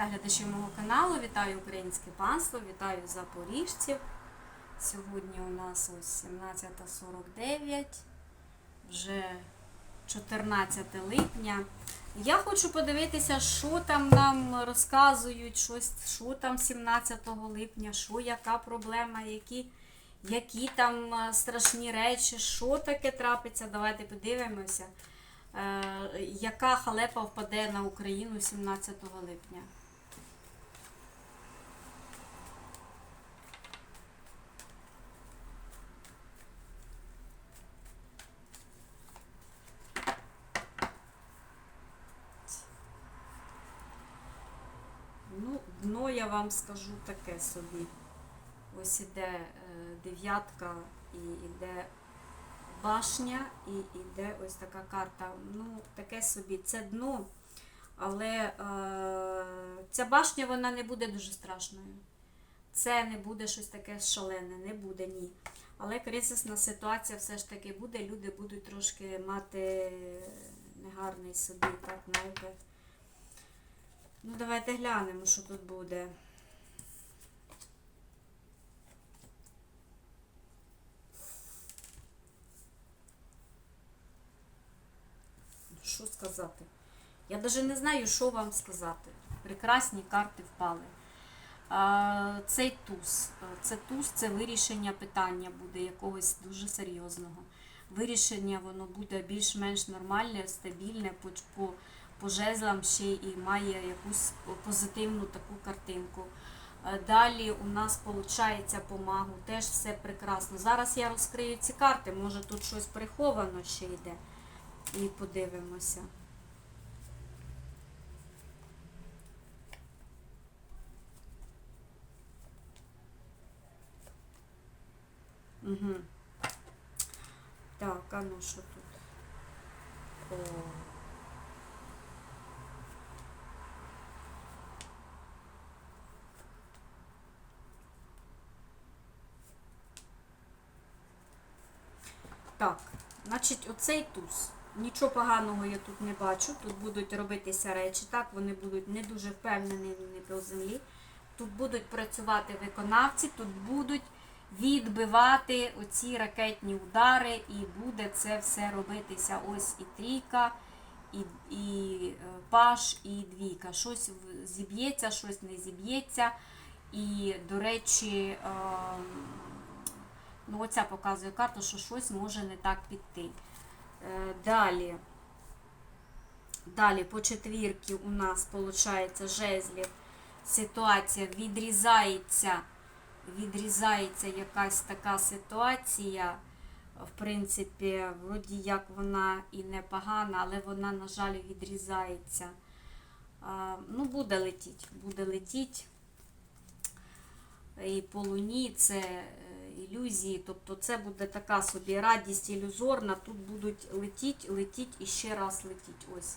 та глядачів мого каналу. Вітаю українське панство, вітаю запоріжців. Сьогодні у нас ось 17.49, вже 14 липня. Я хочу подивитися, що там нам розказують, щось, що там 17 липня, що яка проблема, які, які там е, страшні речі, що таке трапиться. Давайте подивимося, е, яка халепа впаде на Україну 17 липня. Ну, дно я вам скажу таке собі. Ось іде е, дев'ятка і іде башня, і іде ось така карта. Ну, таке собі. Це дно. Але е, ця башня вона не буде дуже страшною. Це не буде щось таке шалене, не буде ні. Але кризисна ситуація все ж таки буде. Люди будуть трошки мати негарний собі, так, знаєте. Ну, давайте глянемо, що тут буде. Що сказати? Я навіть не знаю, що вам сказати. Прекрасні карти впали. Цей туз. Це туз, це вирішення питання буде якогось дуже серйозного. Вирішення воно буде більш-менш нормальне, стабільне, по, по, жезлам ще і має якусь позитивну таку картинку. Е, Далі у нас виходить по магу, теж все прекрасно. Зараз я розкрию ці карти, може тут щось приховано ще йде. І подивимося. Угу. Так, а ну що тут? О. Так, значить, оцей туз. Нічого поганого я тут не бачу. Тут будуть робитися речі, так, вони будуть не дуже впевнені не по землі. Тут будуть працювати виконавці, тут будуть відбивати оці ракетні удари, і буде це все робитися. Ось і трійка, і, і е, паш, і двійка. Щось зіб'ється, щось не зіб'ється. І, до речі, ем, ну, оця показує карту, що щось може не так піти. Е, Далі. Далі по четвірці у нас виходить жезлів. Ситуація відрізається, відрізається якась така ситуація. В принципі, вроді як вона і непогана, але вона, на жаль, відрізається. Ну, буде летіть, буде летіть. І по луні це е, ілюзії, тобто це буде така собі радість ілюзорна. Тут будуть летіть, летіть і ще раз летіть. Ось.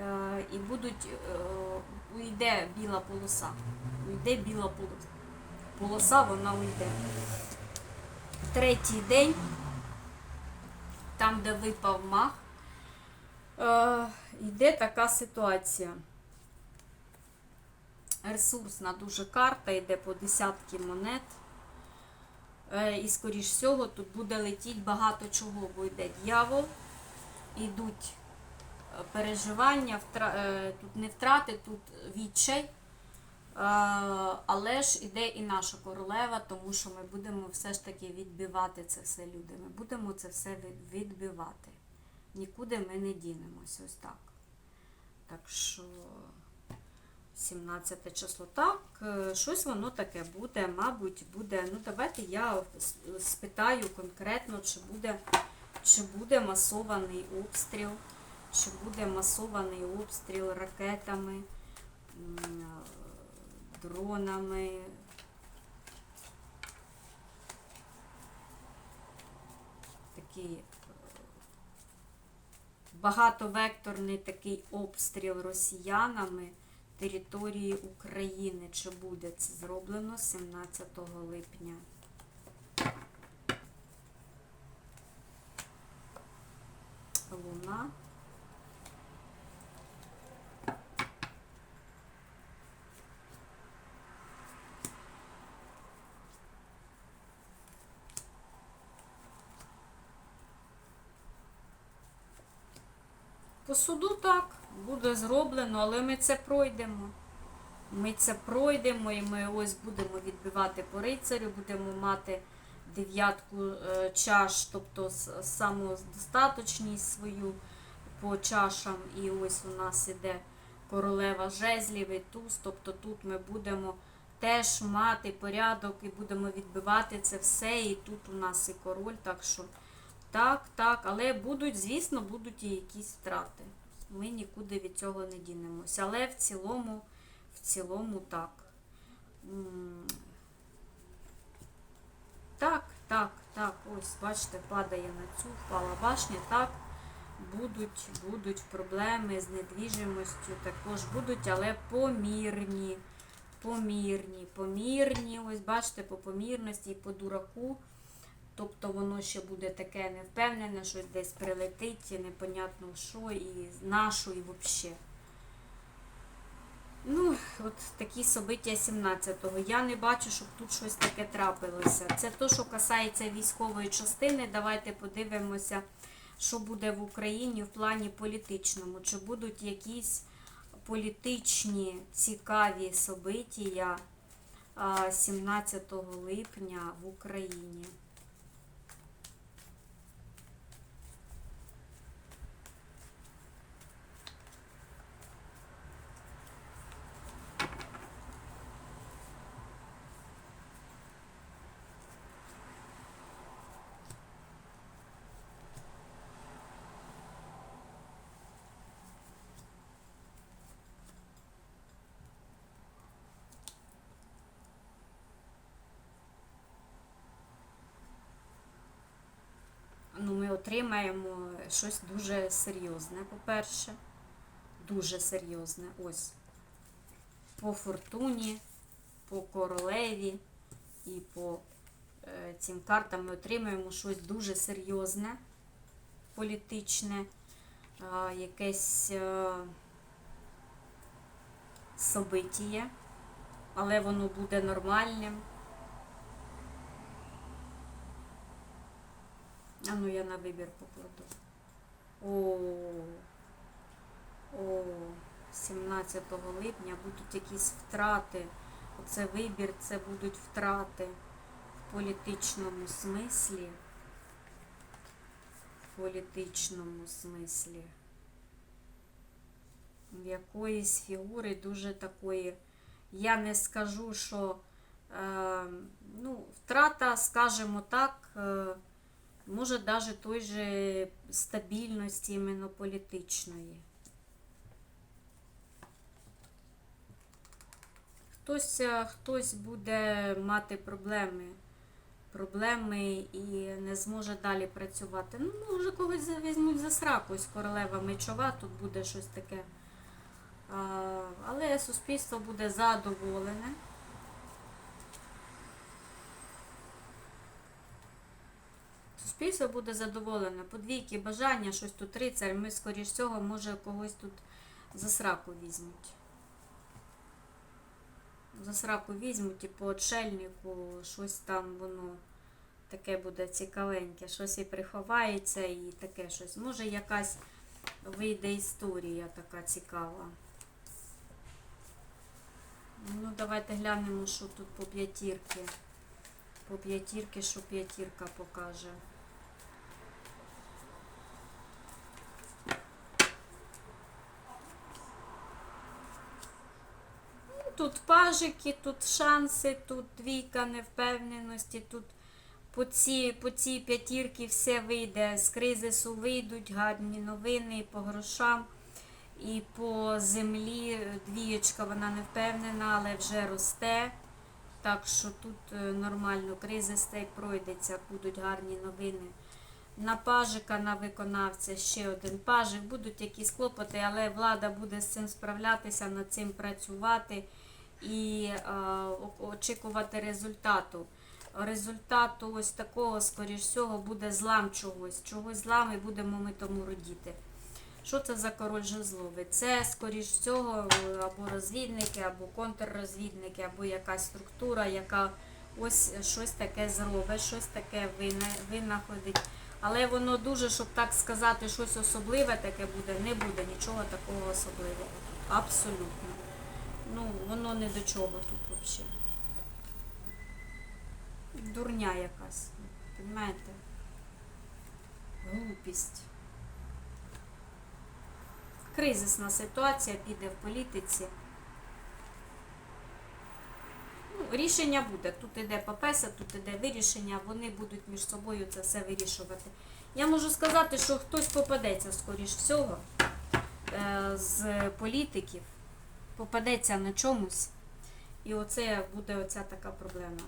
Е, І будуть, е, уйде біла полоса. Уйде біла полоса. Полоса, вона уйде. Третій день, там, де випав мах, е, йде така ситуація. Ресурсна дуже карта, йде по десятки монет. Е, І, скоріш всього, тут буде летіти багато чого, бо йде дьявол, йдуть е, переживання, е, тут не втрати, тут відчай. Але ж іде і наша королева, тому що ми будемо все ж таки відбивати це все люди. Ми будемо це все відбивати. Нікуди ми не дінемось. Ось так. Так що 17 число. Так, е, щось воно таке буде, мабуть, буде. Ну, давайте я спитаю конкретно, чи буде, чи буде масований обстріл, чи буде масований обстріл ракетами, е, дронами. Такий е, багатовекторний такий обстріл росіянами території України. Чи буде це зроблено 17 липня? Луна. По суду так буде зроблено, але ми це пройдемо. Ми це пройдемо і ми ось будемо відбивати по рицарю, будемо мати дев'ятку е, чаш, тобто самодостаточність свою по чашам. І ось у нас іде королева жезлів і туз, тобто тут ми будемо теж мати порядок і будемо відбивати це все. І тут у нас і король, так що так, так, але будуть, звісно, будуть і якісь втрати. Ми нікуди від цього не дінемося. Але в цілому, в цілому так. Так, так, так, ось, бачите, падає на цю, впала башня, так. Будуть, будуть проблеми з недвіжимостю, також будуть, але помірні. Помірні, помірні. Ось бачите, по помірності і по дураку. Тобто воно ще буде таке невпевнене, щось десь прилетить, непонятно що, і на і взагалі. Ну, от такі собиття 17-го. Я не бачу, щоб тут щось таке трапилося. Це то, що касається військової частини. Давайте подивимося, що буде в Україні в плані політичному. Чи будуть якісь політичні цікаві собиття 17 липня в Україні? ну, ми отримаємо щось дуже серйозне, по-перше. Дуже серйозне. Ось. По фортуні, по королеві і по е, цим картам ми отримаємо щось дуже серйозне, політичне, якесь е, собитіє, але воно буде нормальним. А ну я на вибір покладу. О, о, 17 липня будуть якісь втрати. Оце вибір, це будуть втрати в політичному смислі. В політичному смислі. В якоїсь фігури дуже такої. Я не скажу, що е, ну, втрата, скажімо так, е, може навіть той же стабільності іменно політичної. Хтось, е, хтось буде мати проблеми, проблеми і не зможе далі працювати. Ну, може, когось візьмуть за сраку, ось королева мечова, тут буде щось таке. А, але суспільство буде задоволене. Суспільство буде задоволене. Подвійки бажання, щось тут рицар, ми, скоріш всього, може когось тут за сраку візьмуть. За сраку візьмуть і по отшельнику щось там воно таке буде цікавеньке, щось і приховається, і таке щось. Може якась вийде історія така цікава. Ну, давайте глянемо, що тут по п'ятірки. По п'ятірки, що п'ятірка покаже. Тут пажики, тут шанси, тут двійка невпевненості, тут по цій, по цій п'ятірці все вийде. З кризису вийдуть гарні новини по грошам. І по землі двієчка вона не впевнена, але вже росте. Так що тут е, нормально кризис та й пройдеться, будуть гарні новини. На пажика, на виконавця ще один пажик. Будуть якісь клопоти, але влада буде з цим справлятися, над цим працювати і е, очікувати результату. Результату ось такого, скоріш всього, буде злам чогось. Чогось злам і будемо ми тому родіти. Що це за король жезловий? Це, скоріш всього, або розвідники, або контррозвідники, або якась структура, яка ось щось таке зробить, щось таке винаходить. Але воно дуже, щоб так сказати, щось особливе таке буде, не буде нічого такого особливого. Абсолютно. Ну, воно не до чого тут взагалі. Дурня якась. Понимаєте? Глупість. Кризисна ситуація піде в політиці. Ну, рішення буде. Тут іде папеса, тут іде вирішення, вони будуть між собою це все вирішувати. Я можу сказати, що хтось попадеться, скоріш всього, е, з політиків, попадеться на чомусь, і оце буде оця така проблема.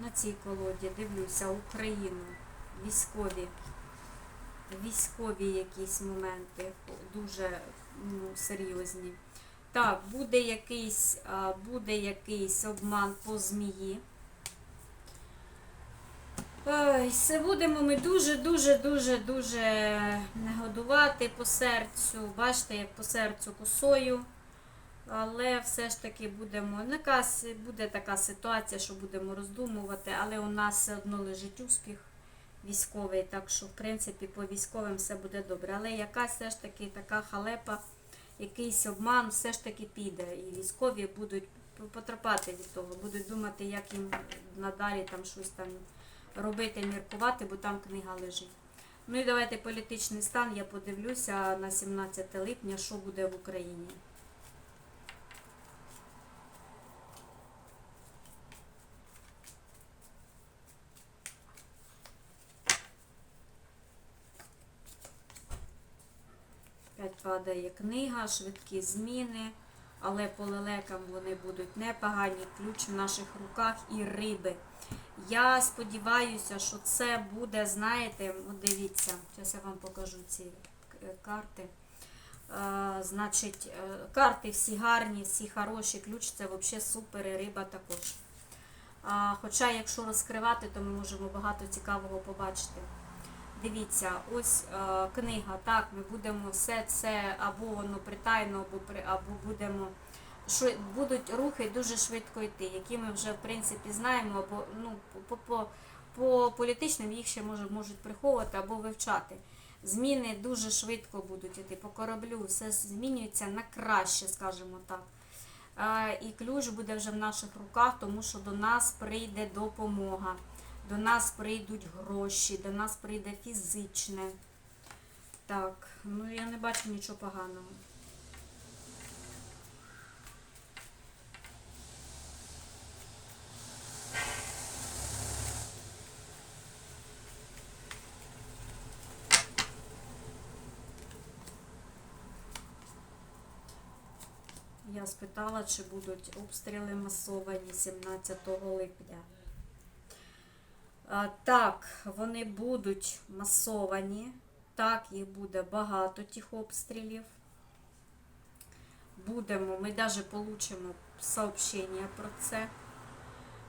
На цій колоді дивлюся Україну, військові, військові якісь моменти дуже ну, серйозні. Так, буде якийсь, буде якийсь обман по змії. Ой, все будемо ми дуже-дуже-дуже-дуже не годувати по серцю. Бачите, як по серцю косою. Але все ж таки будемо. ну, Якась буде така ситуація, що будемо роздумувати, але у нас все одно лежить успіх військовий, так що, в принципі, по військовим все буде добре. Але якась все ж таки така халепа, якийсь обман все ж таки піде. І військові будуть потерпати від того, будуть думати, як їм надалі там щось там робити, міркувати, бо там книга лежить. Ну і давайте політичний стан. Я подивлюся на 17 липня, що буде в Україні. Падає книга, швидкі зміни, але по лелекам вони будуть непогані. Ключ в наших руках і риби. Я сподіваюся, що це буде, знаєте, дивіться, зараз я вам покажу ці е, карти. Е, значить, е, карти всі гарні, всі хороші. Ключ це взагалі супер і риба також. А, хоча, якщо розкривати, то ми можемо багато цікавого побачити. Дивіться, ось е, книга. Так, ми будемо все це або воно притайно, або при або будемо що будуть рухи дуже швидко йти, які ми вже в принципі знаємо, або ну по, по, по політичним їх ще може, можуть приховувати або вивчати. Зміни дуже швидко будуть йти по кораблю, все змінюється на краще, скажімо так. Е, і ключ буде вже в наших руках, тому що до нас прийде допомога. До нас прийдуть гроші, до нас прийде фізичне. Так, ну я не бачу нічого поганого. Я спитала, чи будуть обстріли масовані 17 липня. Так, вони будуть масовані. Так, їх буде багато тих обстрілів. Будемо, ми навіть получимо сообщення про це.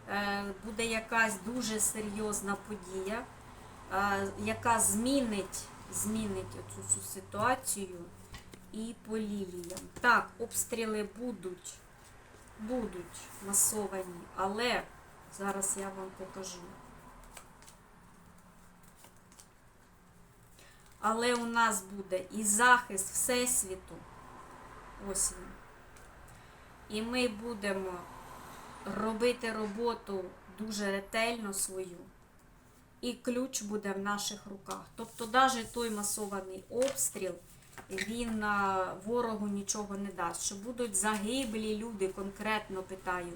Е, Буде якась дуже серйозна подія, е, яка змінить, змінить цю ситуацію і по ліліям. Так, обстріли будуть, будуть масовані, але зараз я вам покажу. Але у нас буде і захист Всесвіту. Ось він. І ми будемо робити роботу дуже ретельно свою. І ключ буде в наших руках. Тобто, навіть той масований обстріл, він ворогу нічого не дасть. Що будуть загиблі люди, конкретно питаю.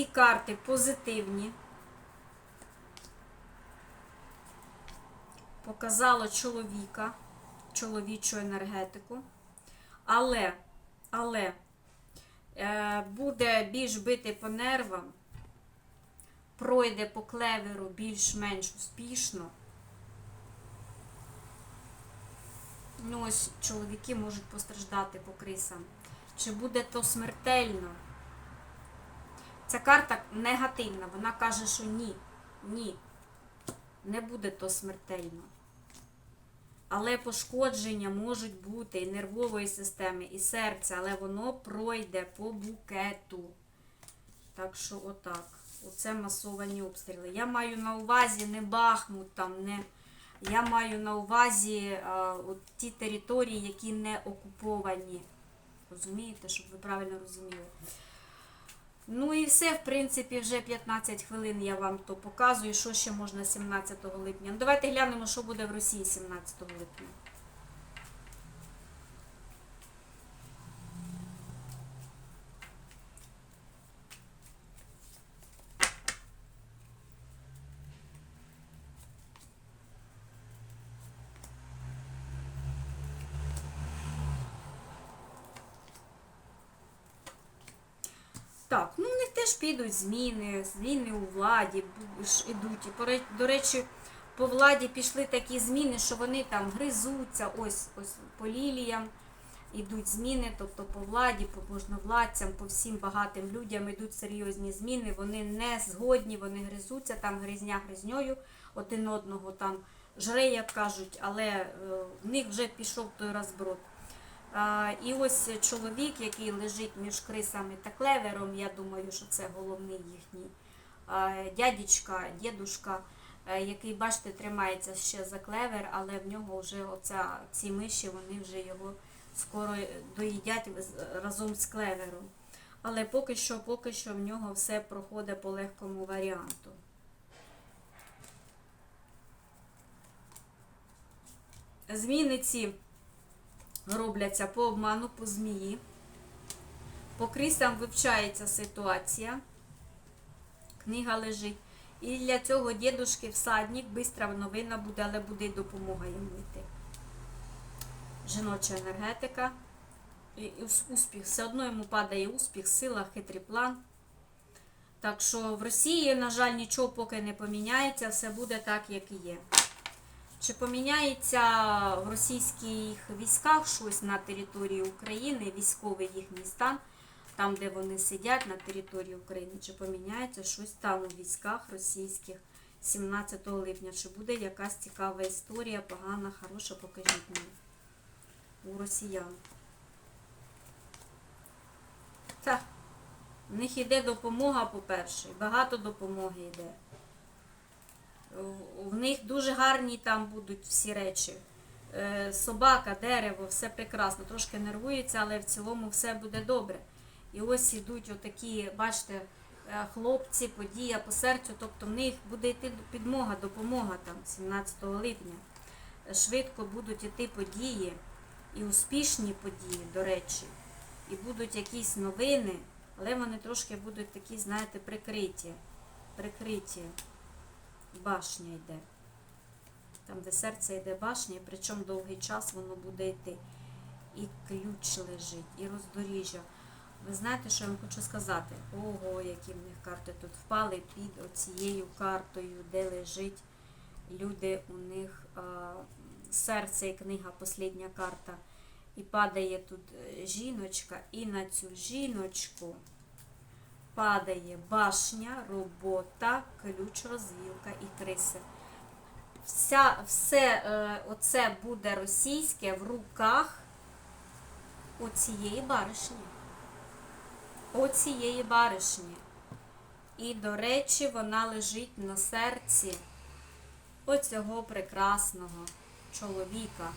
Всі карти позитивні. Показало чоловіка, чоловічу енергетику. Але, але е, буде більш бити по нервам пройде по клеверу більш-менш успішно. Ну, ось чоловіки можуть постраждати по крисам. Чи буде то смертельно? Ця карта негативна. Вона каже, що ні. Ні. Не буде то смертельно. Але пошкодження можуть бути і нервової системи, і серця, але воно пройде по букету. Так що отак. Оце масовані обстріли. Я маю на увазі не Бахмут там, не. Я маю на увазі а, от ті території, які не окуповані. Розумієте, щоб ви правильно розуміли. Ну і все, в принципі, вже 15 хвилин я вам то показую, що ще можна 17 липня. Ну, давайте глянемо, що буде в Росії 17 липня. Так, ну в них зміни, зміни у владі ідуть. І, до речі, по владі пішли такі зміни, що вони там гризуться, ось ось по ліліям ідуть зміни, тобто по владі, по можновладцям, по всім багатим людям йдуть серйозні зміни. Вони не згодні, вони гризуться, там гризня гризньою один одного там жре, як кажуть, але е, в них вже пішов той розброд. І ось чоловік, який лежить між крисами та клевером, я думаю, що це головний їхній а, дядечка, дідушка, е, який, бачите, тримається ще за клевер, але в нього вже оця, ці миші, вони вже його скоро доїдять разом з клевером. Але поки що, поки що в нього все проходить по легкому варіанту. Зміни ці робляться по обману, по змії. По крисам вивчається ситуація. Книга лежить. І для цього дідушки всадник, бистра новина буде, але буде допомога йому йти. Жіноча енергетика. І успіх. Все одно йому падає успіх, сила, хитрий план. Так що в Росії, на жаль, нічого поки не поміняється, все буде так, як і є. Чи поміняється в російських військах щось на території України, військовий їхній стан, там, де вони сидять на території України, чи поміняється щось там у військах російських 17 липня? Чи буде якась цікава історія, погана, хороша, покажіть мені у росіян. Так, в них йде допомога, по-перше, багато допомоги йде. В них дуже гарні там будуть всі речі. Е, Собака, дерево, все прекрасно. Трошки нервується, але в цілому все буде добре. І ось ідуть отакі, бачите, е, хлопці, подія по серцю, тобто в них буде йти підмога, допомога там 17 липня. Швидко будуть йти події і успішні події, до речі. І будуть якісь новини, але вони трошки будуть такі, знаєте, прикриті. Прикриті башня йде. Там, де серце йде башня, і причому довгий час воно буде йти. І ключ лежить, і роздоріжжя. Ви знаєте, що я вам хочу сказати? Ого, які в них карти тут впали під оцією картою, де лежить люди, у них а, серце і книга, послідня карта. І падає тут е, жіночка, і на цю жіночку падає башня, робота, ключ, розвілка і криси. Вся, все е, оце буде російське в руках оцієї баришні. Оцієї баришні. І, до речі, вона лежить на серці оцього прекрасного чоловіка,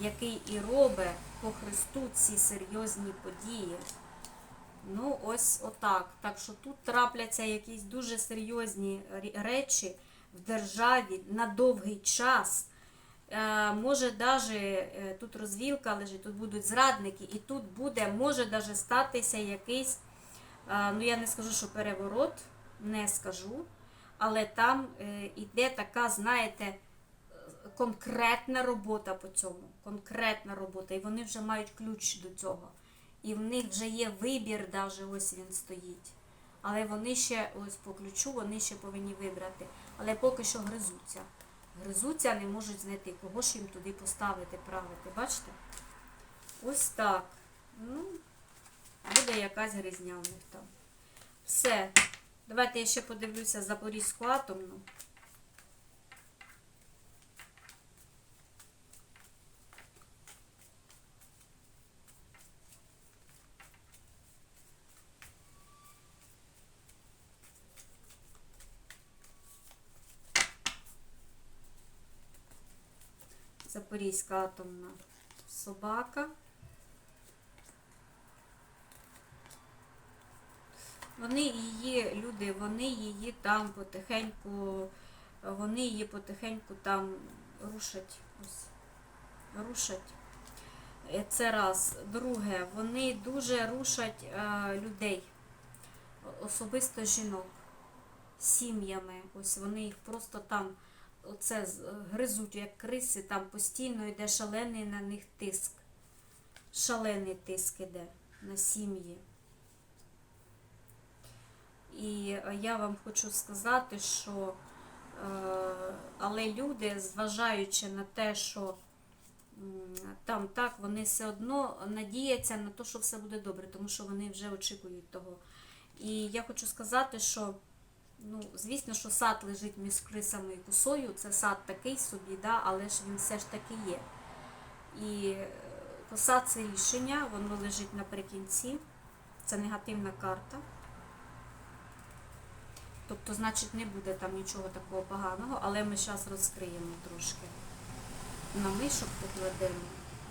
який і робить по Христу ці серйозні події. Ну, ось отак. Так що тут трапляться якісь дуже серйозні речі в державі на довгий час. Е, може даже тут розвілка лежить, тут будуть зрадники, і тут буде, може даже статися якийсь, е, ну я не скажу, що переворот, не скажу, але там е, іде така, знаєте, е, конкретна робота по цьому. Конкретна робота. І вони вже мають ключ до цього. І в них вже є вибір, навіть ось він стоїть. але вони ще, ось по ключу, вони ще повинні вибрати. Але поки що гризуться. Гризуться, не можуть знайти, кого ж їм туди поставити, правити. Бачите? Ось так. Ну, буде якась гризня у них там. Все. Давайте я ще подивлюся Запорізьку атомну. Запорізька атомна собака. Вони її, люди, вони її там потихеньку, вони її потихеньку там рушать. Ось, рушать. Е, Це раз. Друге, вони дуже рушать е, людей, особисто жінок, сім'ями. Ось вони їх просто там оце гризуть, як криси, там постійно йде шалений на них тиск. Шалений тиск іде на сім'ї. І е, я вам хочу сказати, що е, але люди, зважаючи на те, що там так, вони все одно надіються на те, що все буде добре, тому що вони вже очікують того. І я хочу сказати, що ну, звісно, що сад лежить між крисами і косою, це сад такий собі, да, але ж він все ж таки є. І е, коса це рішення, воно лежить наприкінці, це негативна карта. Тобто, значить, не буде там нічого такого поганого, але ми зараз розкриємо трошки. На мишок покладемо,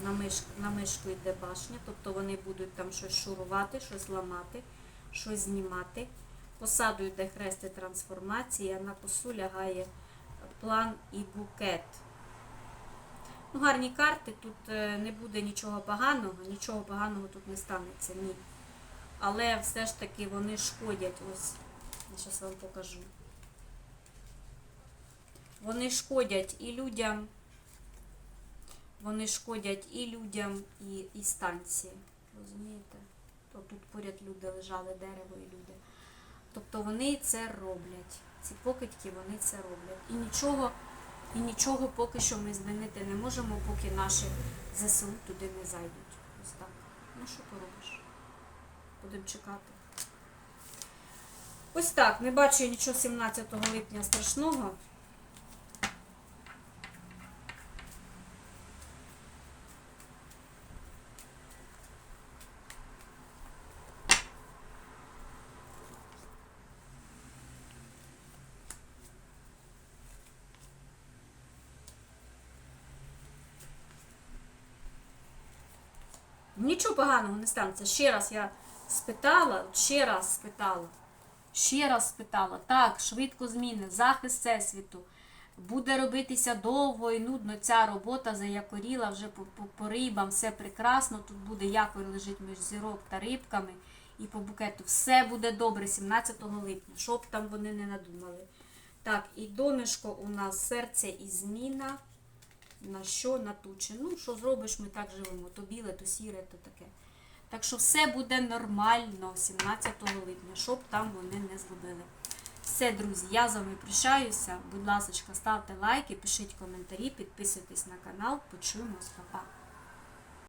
на, миш, на мишку йде башня, тобто вони будуть там щось шурувати, щось ламати, щось знімати. Посаду йде хрест і трансформація, на косу лягає план і букет. Ну, гарні карти, тут е, не буде нічого поганого, нічого поганого тут не станеться, ні. Але все ж таки вони шкодять. Ось, я зараз вам покажу. Вони шкодять і людям, вони шкодять і людям, і, і станції. Розумієте? То тут поряд люди лежали, дерево і люди. Тобто вони це роблять. Ці покидьки вони це роблять. І нічого, і нічого поки що ми змінити не можемо, поки наші ЗСУ туди не зайдуть. Ось так. Ну що поробиш? Будемо чекати. Ось так. Не бачу нічого 17 липня страшного. Нічого поганого не станеться. Ще раз я спитала, ще раз спитала. Ще раз спитала. Так, швидко зміни, захист всесвіту. Буде робитися довго і нудно ця робота заякоріла вже по, по, по рибам, все прекрасно. Тут буде якор лежить між зірок та рибками і по букету. Все буде добре 17 липня, щоб там вони не надумали. Так, і донышко у нас серце і зміна. На що? На тучі. Ну, що зробиш, ми так живемо. То біле, то сіре, то таке. Так що все буде нормально 17 липня, щоб там вони не зробили. Все, друзі, я з вами прощаюся. Будь ласка, ставте лайки, пишіть коментарі, підписуйтесь на канал. Почуємось, Па-па.